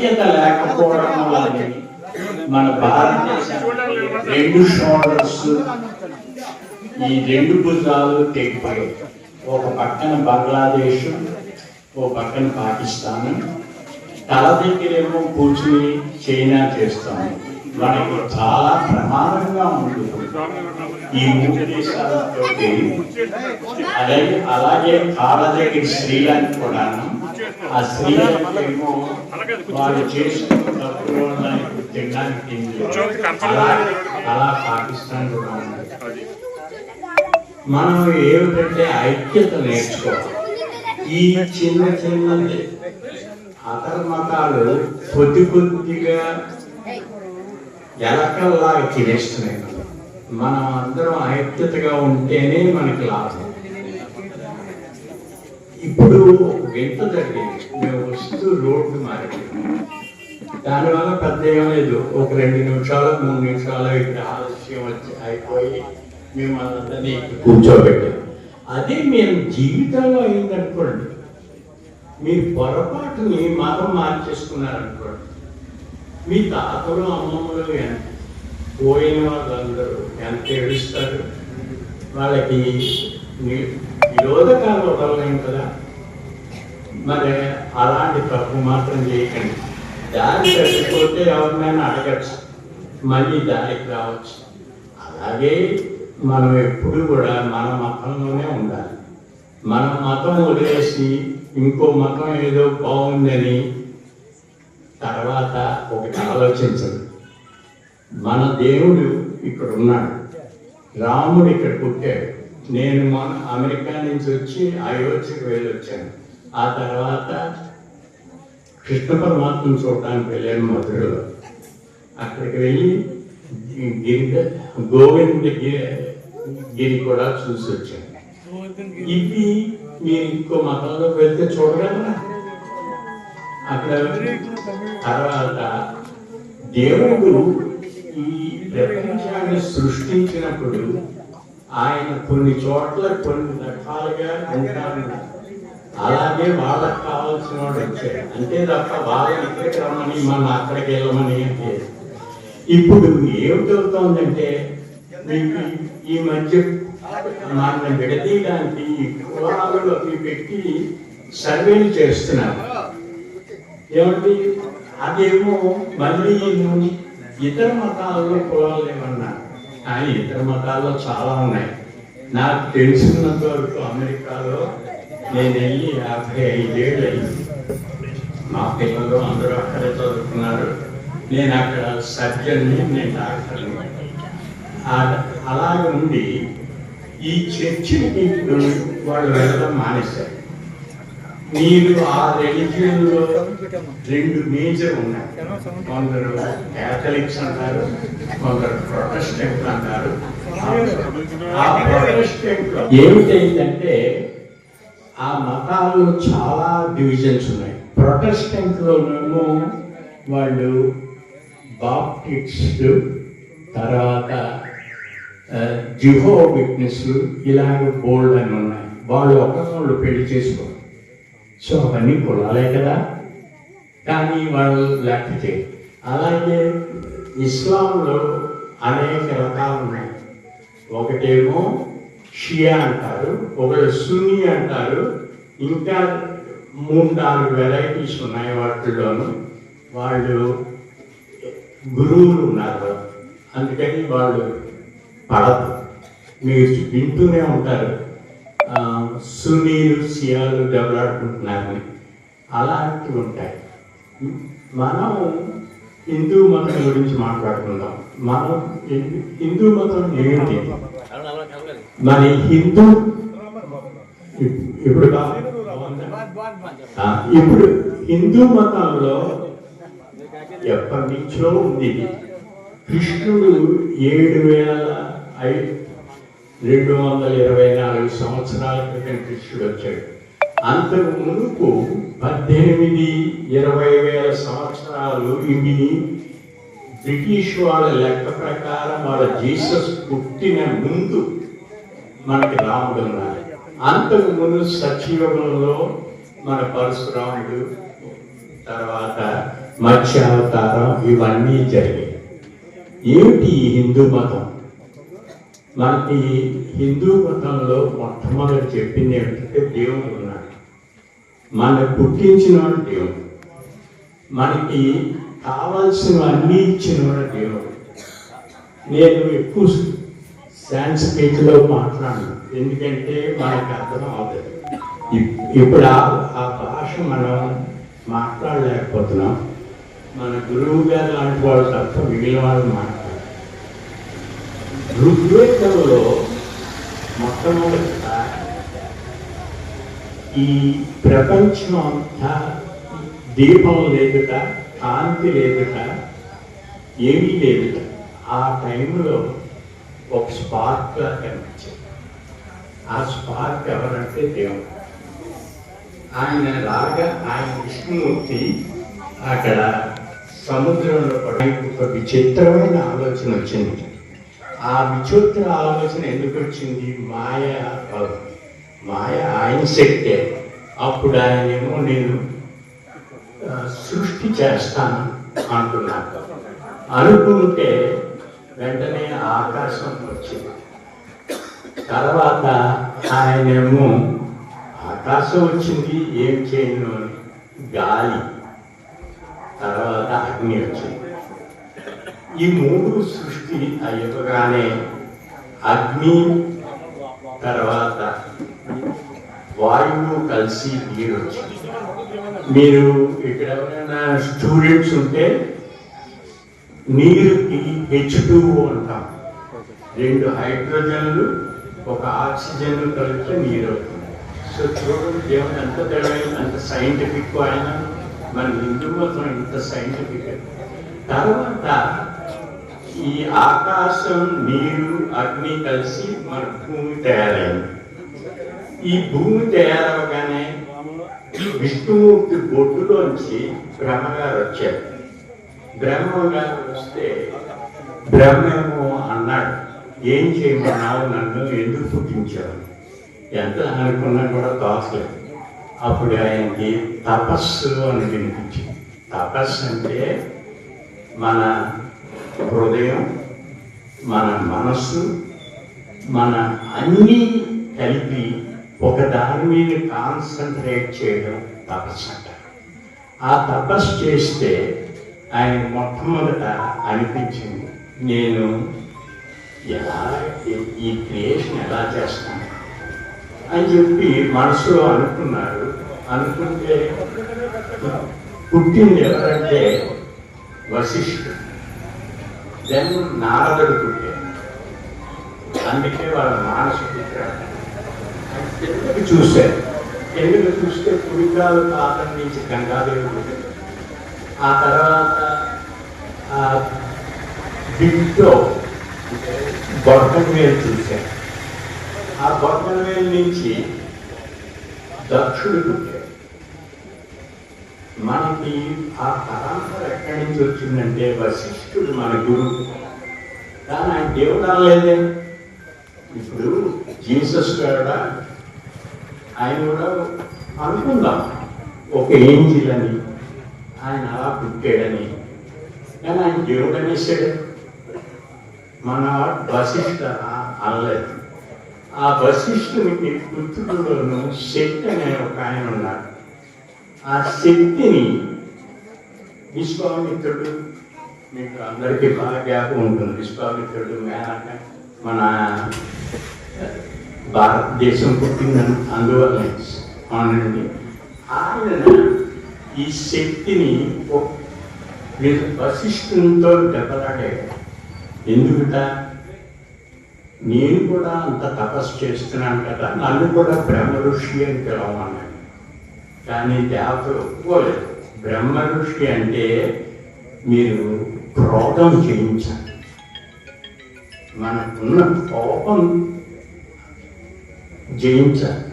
ఐక్యత లేకపోవడం వల్లనే మన భారతదేశం రెండు షోల్డర్స్ ఈ రెండు భుజాలు తెగిపోయాయి. ఒక పక్కన బంగ్లాదేశ్ ఓ పక్కన పాకిస్తాన్. తల దగ్గరేమో కూర్చుని చైనా చేస్తాము. మనకు చాలా ప్రమాదంగా ఉంటుంది ఈ మూడు దేశాలతో అలాగే అలాగే కాళ్ళ దగ్గర శ్రీలంక కూడా ఆ శ్రీలంక ఏమో వాళ్ళు చేసుకున్న తినడానికి అలా పాకిస్తాన్ కూడా ఉంది మనం ఏమిటంటే ఐక్యత నేర్చుకోవాలి. ఈ చిన్న చిన్న అధర్మతాలు కొద్ది కొద్దిగా ఎలకల్లాగా తినేస్తున్నాయి. మనం అందరం ఐక్యతగా ఉంటేనే మనకి లాభం. ఇప్పుడు ఒక వింత జరిగింది. మేము వస్తూ రోడ్డు మారింది దానివల్ల పెద్ద ఏం లేదు. ఒక రెండు నిమిషాలు మూడు నిమిషాలు ఇక్కడ ఆలస్యం వచ్చి అయిపోయి మేము అందరినీ కూర్చోబెట్టాం. అదే మేము జీవితంలో అయిందనుకోండి. మీరు పొరపాటుని మతం మార్చేసుకున్నారనుకోండి. మీ తాతలు అమ్మమ్మలు ఎంత పోయిన వాళ్ళందరూ ఎంత ఏడుస్తారు? వాళ్ళకి ని- వదలలేం కదా? మరి అలాంటి తప్పు మాత్రం చేయకండి. దారి తప్పిపోతే ఎవరినైనా అడగచ్చు. మళ్ళీ దారికి రావచ్చు. అలాగే మనం ఎప్పుడు కూడా మన మతంలోనే ఉండాలి. మన మతం వదిలేసి ఇంకో మతం ఏదో బాగుందని తర్వాత ఒకటి ఆలోచించదు మన దేవుడు ఇక్కడ ఉన్నాడు రాముడు ఇక్కడ పుట్టాడు. నేను మన అమెరికా నుంచి వచ్చి అయోధ్యకు వెళ్ళి వచ్చాను ఆ తర్వాత కృష్ణ పరమాత్మను చూడటానికి వెళ్ళాను మధురలో. అక్కడికి వెళ్ళి గి- గిరి గోవింద గిరి కూడా చూసి వచ్చాను. ఇది మీరు ఇంకో మతంలో వెళ్తే చూడగలరా? అక్కడ తర్వాత దేవుడు ఈ ప్రపంచాన్ని సృష్టించినప్పుడు ఆయన కొన్ని చోట్ల కొన్ని రకాలుగా ఉంటారు. అలాగే వాళ్ళకి కావాల్సిన వాడు వచ్చాడు. అంతే తప్ప వాళ్ళని ఇక్కడికి రమ్మని మన అక్కడికి వెళ్ళమని అంటే ఇప్పుడు ఏమిటవుతోందంటే మీకు ఈ మధ్య మన విడదీయడానికి ఈ కులాలు అవి పెట్టి సర్వేలు చేస్తున్నారు. ఏమంటే అదేమో మళ్ళీ ఇతర మతాలలో కులాలు ఏమన్నా కానీ ఇతర మతాల్లో చాలా ఉన్నాయి. నాకు తెలిసినంత వరకు అమెరికాలో నేను వెళ్ళి యాభై ఐదేళ్ళు అయింది. మా పిల్లలు అందరూ అక్కడే చదువుకున్నారు. నేను అక్కడ సర్జన్ని నేను డాక్టర్ని. అలాగే ఉండి ఈ చర్చికి వాళ్ళు వెళ్ళడం మానేశారు. మీరు ఆ religion లో రెండు మేజర్ ఉన్నాయి. కొందరు క్యాథలిక్స్ అంటారు కొందరు ప్రొటెస్టెంట్ అంటారు. ఆ ప్రొటెస్టెంట్ ఏమిటైందంటే ఆ మతాల్లో చాలా డివిజన్స్ ఉన్నాయి. ప్రొటెస్టెంట్ లోనేమో వాళ్ళు బాప్టిస్ట్ తర్వాత జిహో విట్నెస్ ఇలాగ బోల్డ్ అని ఉన్నాయి. వాళ్ళు ఒకరినొళ్ళు పెళ్ళి చేసుకోరు. సో అవన్నీ కొనాలే కదా కానీ వాళ్ళు లెక్క చేయరు. అలాగే ఇస్లాంలో అనేక రకాలు ఉన్నాయి. ఒకటేమో షియా అంటారు ఒకటి సున్ని అంటారు ఇంకా మూడు నాలుగు వెరైటీస్ ఉన్నాయి వాటిల్లోనూ. వాళ్ళు గురువులు ఉన్నారు అందుకని వాళ్ళు పడదు మీరు వింటూనే ఉంటారు. సునీలు సున్నీలు సియాలు దెబ్బలాడుకుంటున్నారని. అలాంటివి ఉంటాయి. మనం హిందూ మతం గురించి మాట్లాడుకుందాం. మనం హిందూ- మతం ఏమిటి? మరి హిందూ ఇప్పుడు ఇప్పుడు హిందూ మతంలో ఎప్పటి నుంచో ఉంది. కృష్ణుడు ఏడు వేల ఐదు రెండు వందల ఇరవై నాలుగు సంవత్సరాల క్రితం కృష్ణుడు వచ్చాడు. అంతకు మునుపు పద్దెనిమిది ఇరవై వేల సంవత్సరాలు ఇవి బ్రిటిష్ వాళ్ళ లెక్క ప్రకారం వాళ్ళ జీసస్ పుట్టిన ముందు మనకి రాముడు ఉన్నారు అంతకు ముందు సత్యయుగంలో మన పరశురాముడు తర్వాత మత్స్యావతారం ఇవన్నీ జరిగాయి. ఏమిటి ఈ హిందూ మతం? మనకి హిందూ మతంలో మొట్టమొదటి చెప్పింది ఏమిటంటే దేవుడు ఉన్నాడు. మన పుట్టించినవాడు దేవుడు. మనకి కావాల్సిన కావాల్సినవన్నీ ఇచ్చినవాడు దేవుడు. నేను ఎక్కువ సాంస్క్రిట్లో మాట్లాడను. ఎందుకంటే మనకు అర్థం అవుతుంది ఇప్పుడు ఆ ఆ భాష మనం మాట్లాడలేకపోతున్నాం. మన గురువు గారు లాంటి వాళ్ళు తప్ప మిగిలిన వాళ్ళు మాట్లాడారు. ఋగ్వేదంలో మొట్టమొదట ఈ ప్రపంచం అంతా దీపం లేదుట కాంతి లేదుట ఏమీ లేదుట. ఆ టైంలో ఒక స్పార్క్ కనిపించింది. ఆ స్పార్క్ ఎవరంటే దేవుడు. ఆయన లాగా ఆయన విష్ణుమూర్తి అక్కడ సముద్రంలో పడే ఒక విచిత్రమైన ఆలోచన వచ్చింది. ఆ విచిత్ర ఆలోచన ఎందుకు వచ్చింది? మాయ మాయ ఆయన శక్తే. అప్పుడు ఆయన ఏమో నేను సృష్టి చేస్తాను అంటున్నాను అనుకుంటే వెంటనే ఆకాశం వచ్చింది. తర్వాత ఆయనేమో ఆకాశం వచ్చింది ఏం చేయను అని గాలి. తర్వాత అగ్ని వచ్చింది. ఈ మూడు సృష్టి అయ్యగానే అగ్ని తర్వాత వాయువు కలిసి నీరు వచ్చింది మీరు ఇక్కడ ఎవరైనా స్టూడెంట్స్ ఉంటే నీరుకి హెచ్ అంటాం. రెండు హైడ్రోజన్లు ఒక ఆక్సిజన్ కలిపితే నీరు అవుతుంది సో చూడండి దేవుడు ఎంత తెలివైన అంత సైంటిఫిక్ ఆయన మన హిందూ మతం ఇంత సైంటిఫిక్. తర్వాత ఈ ఆకాశం నీరు అగ్ని కలిసి మన భూమి తయారైంది. ఈ భూమి తయారవగానే విష్ణుమూర్తి బొడ్డులోంచి బ్రహ్మగారు వచ్చారు. బ్రహ్మగారు వస్తే బ్రహ్మేమో అన్నాడు ఏం చేయమన్నావు నన్ను? ఎందుకు పుట్టించావు? ఎంత అనుకున్నా కూడా తోచలేదు అప్పుడు ఆయనకి తపస్సు అని వినిపించింది. తపస్సు అంటే మన హృదయం మన మనస్సు మన అన్నీ కలిపి ఒక దాని మీద కాన్సన్ట్రేట్ చేయడం తపస్సు అంటారు. ఆ తపస్సు చేస్తే ఆయన మొట్టమొదట అనిపించింది నేను ఎలా ఈ- క్రియేషన్ ఎలా చేస్తాను? అని చెప్పి మనసులో అనుకున్నారు. అనుకుంటే పుట్టింది ఎవరంటే వశిష్ఠుడు. దెన్ నారదుడు పుట్టాడు అందుకే వాళ్ళ మానసిక ఎందుకు కిందకి చూశారు ఎందుకు చూస్తే కుడికాలు పాత్ర నుంచి గంగాదేవుడు. ఆ తర్వాత ఆ దిగ్తో బొట్టం వేలు చూశారు ఆ బొట్టం వేలు నుంచి దక్షుడు పుట్టారు మనకి ఆ పరంపర ఎక్కడి నుంచి వచ్చిందంటే వశిష్ఠుడు మన గురువు కానీ ఆయన దేవుడు అనలేదే. ఇప్పుడు జీసస్ కూడా ఆయన కూడా అనుకుందాం ఒక ఏంజిల్ అని ఆయన అలా పుట్టాడని. కానీ ఆయన దేవుడు అనేసాడు మన వశిష్ఠ అనలేదు. ఆ వశిష్ఠునికి పుత్రుడులోను శక్తి అనే ఒక ఆయన ఉన్నాడు. ఆ శక్తిని విశ్వామిత్రుడు మీకు అందరికీ బాగా జ్ఞాపకం ఉంటుంది. విశ్వామిత్రుడు మేనక మన భారతదేశం పుట్టిందని అందువల్ల అవునండి. ఆయన ఈ శక్తిని ఒ- వీరు వశిష్ఠునితో దెబ్బలాడాడు. ఎందుకుట? నేను కూడా అంత తపస్సు చేస్తున్నాను కదా నన్ను కూడా బ్రహ్మ ఋషి అని పిలవమన్నాడు. కానీ దేవతలు ఒప్పుకోలేదు. బ్రహ్మ ఋషి అంటే మీరు క్రోధం చేయించాలి మనకున్న కోపం జయించాలి.